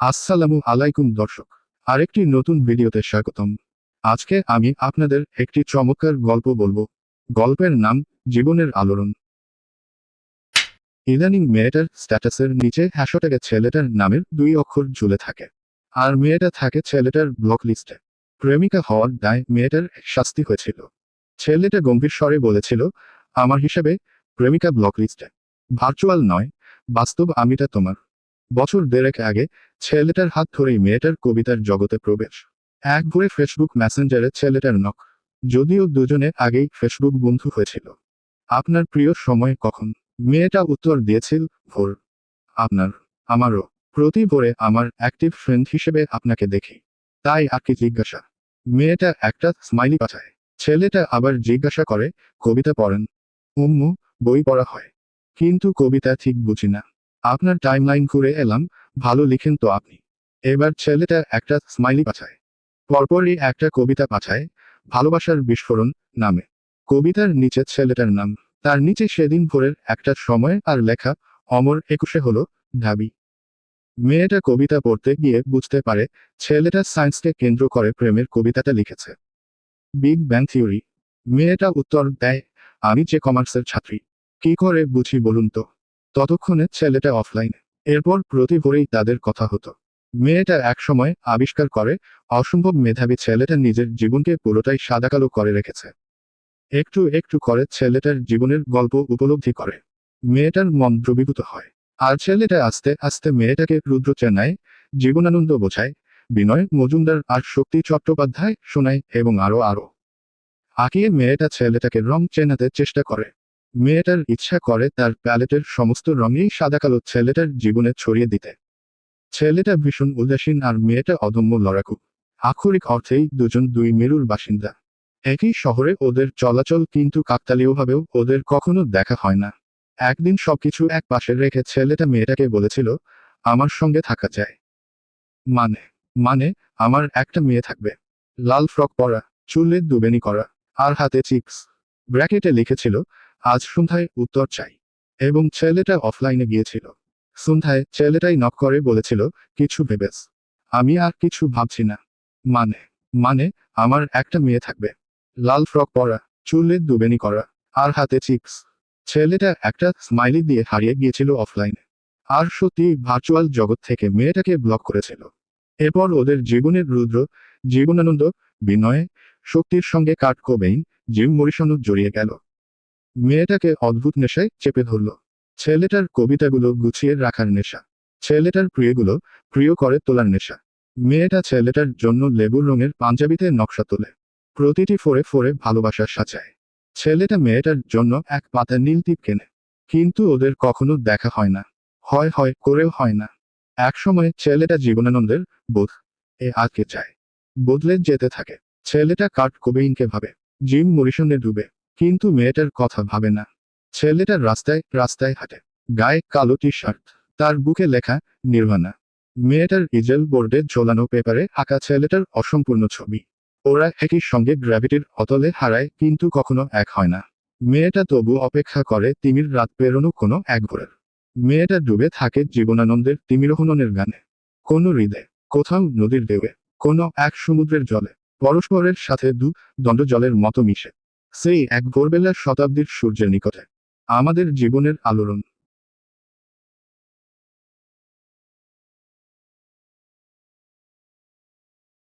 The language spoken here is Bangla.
আসসালামু আলাইকুম, দর্শক। আরেকটি নতুন ভিডিওতে স্বাগতম। আজকে আমি আপনাদের একটি চমৎকার গল্প বলব। গল্পের নাম জীবনের আলোড়ন। ইদানিং মেয়েটার স্ট্যাটাসের নিচে হ্যাশট্যাগে ছেলেটার নামের দুই অক্ষর ঝুলে থাকে। আর মেয়েটা থাকে ছেলেটার ব্লক লিস্টে। প্রেমিকা হওয়ার দায় মেয়েটার শাস্তি হয়েছিল। ছেলেটা গম্ভীর স্বরে বলেছিল, আমার হিসাবে প্রেমিকা ব্লক লিস্টে। ভার্চুয়াল নয়, বাস্তব আমিটা তোমার। বছর দেড়েক আগে ছেলেটার হাত ধরেই মেয়েটার কবিতার জগতে প্রবেশ। এক ভোরে ফেসবুক মেসেঞ্জারে ছেলেটার নখ। যদিও দুজনে আগেই ফেসবুক বন্ধু হয়েছিল। আপনার প্রিয় সময় কখন? মেয়েটা উত্তর দিয়েছিল, ভোর। আপনার, আমারও। প্রতি ভোরে আমার অ্যাক্টিভ ফ্রেন্ড হিসেবে আপনাকে দেখি। তাই আর কি জিজ্ঞাসা? মেয়েটা একটা স্মাইলি পাঠায়। ছেলেটা আবার জিজ্ঞাসা করে, কবিতা পড়েন? উম্মু, বই পড়া হয়। কিন্তু কবিতা ঠিক বুঝি না। আপনার টাইমলাইন ঘুরে এলাম ভালো লিখেন তো আপনি। এবার ছেলেটা একটা স্মাইলি পাঠায়। পরপরই একটা কবিতা পাঠায়, ভালোবাসার বিস্ফোরণ নামে। কবিতার নিচে ছেলেটার নাম। তার নিচে সেদিন ভোরের একটা সময় আর লেখা, অমর একুশে হলো ঢাবি। মেয়েটা কবিতা পড়তে গিয়ে বুঝতে পারে, ছেলেটা সায়েন্সকে কেন্দ্র করে প্রেমের কবিতাটা লিখেছে। Big bang theory. মেয়েটা উত্তর দেয়, আমি যে কমার্সের ছাত্রী। কি করে বুঝি বলুন তো? ততক্ষণে ছেলেটা অফলাইনে। এরপর প্রতি ভোরেই তাদের কথা হতো। মেয়েটা একসময় আবিষ্কার করে, অসম্ভব মেধাবী ছেলেটা নিজের জীবনকে পুরোটাই সাদাকালো করে রেখেছে। একটু একটু করে ছেলেটার জীবনের গল্প উপলব্ধি করে। মেয়েটার মন দ্রবীভূত হয়। আর ছেলেটা আস্তে আস্তে মেয়েটাকে রুদ্র চেনায় জীবনানন্দ বোঝায়, বিনয় মজুমদার আর শক্তি চট্টোপাধ্যায় শোনায় এবং আরও আরও আঁকিয়ে মেয়েটা ছেলেটাকে রং চেনাতে চেষ্টা করে। মেয়েটার ইচ্ছা করে তার প্যালেটের সমস্ত রঙেই সাদাকালো ছেলেটার জীবনে ছড়িয়ে দিতে। ছেলেটা ভীষণ উদাসীন আর মেয়েটা অদম্য লড়াকু। আক্ষরিক অর্থেই দুজন দুই মেরুর বাসিন্দা। একই শহরে ওদের চলাচল কিন্তু কাকতালীয়ভাবেও ওদের কখনো দেখা হয় না। একদিন সবকিছু এক পাশে রেখে ছেলেটা মেয়েটাকে বলেছিল, আমার সঙ্গে থাকা যায়। মানে মানে আমার একটা মেয়ে থাকবে। লাল ফ্রক পরা, চুলে দুবেনি করা, আর হাতে চিপস। ব্র্যাকেটে লিখেছিল আজ সন্ধ্যায় উত্তর চাই। এবং ছেলেটা অফলাইনে গিয়েছিল। সন্ধ্যায় ছেলেটাই নক করে বলেছিল, কিছু ভেবেস আমি আর কিছু ভাবছি না। মানে মানে আমার একটা মেয়ে থাকবে। লাল ফ্রক পরা চুলে দুবেনি করা, আর হাতে চিপস। ছেলেটা একটা স্মাইলি দিয়ে হারিয়ে গিয়েছিল অফলাইনে। আর সত্যি ভার্চুয়াল জগৎ থেকে মেয়েটাকে ব্লক করেছিল। এরপর ওদের জীবনের রুদ্র, জীবনানন্দ, বিনয়ে, শক্তির সঙ্গে কাট কোবেইন, জিম মরিসনও জড়িয়ে গেল। মেয়েটাকে অদ্ভুত নেশায় চেপে ধরল। ছেলেটার কবিতাগুলো গুছিয়ে রাখার নেশা। ছেলেটার প্রিয়গুলো প্রিয় করে তোলার নেশা। মেয়েটা ছেলেটার জন্য লেবুর রঙের পাঞ্জাবিতে নকশা তোলে। প্রতিটি ফোরে ফোরে ভালোবাসা সাজায়। ছেলেটা মেয়েটার জন্য এক পাতা নীল টিপ কেনে। কিন্তু ওদের কখনো দেখা হয় না। হয় হয় করেও হয় না। একসময় ছেলেটা জীবনানন্দের বোধ এ আটকে যায়। বদলে যেতে থাকে। ছেলেটা কার্ট কোবেইনকে ভাবে। জিম মরিসনে ডুবে। কিন্তু মেয়েটার কথা ভাবে না। ছেলেটা রাস্তায় রাস্তায় হাঁটে। গায়ে কালো টি শার্ট তার বুকে লেখা নির্বাণা মেয়েটার ইজেল বোর্ডে ঝোলানো পেপারে আঁকা ছেলেটার অসম্পূর্ণ ছবি। ওরা একই সঙ্গে গ্র্যাভিটির অতলে হারায়, কিন্তু কখনো এক হয় না। মেয়েটা তবু অপেক্ষা করে তিমির রাত পেরোনো কোনো এক ভোরের মেয়েটা ডুবে থাকে জীবনানন্দের তিমিরোহননের গানে। কোনো হৃদে কোথাও নদীর ঢেউয়ে, কোনো এক সমুদ্রের জলে। পরস্পরের সাথে দু দণ্ড জলের মতো মিশে। সেই এক ভোরবেলার শতাব্দীর সূর্যের নিকটে। আমাদের জীবনের আলোড়ন।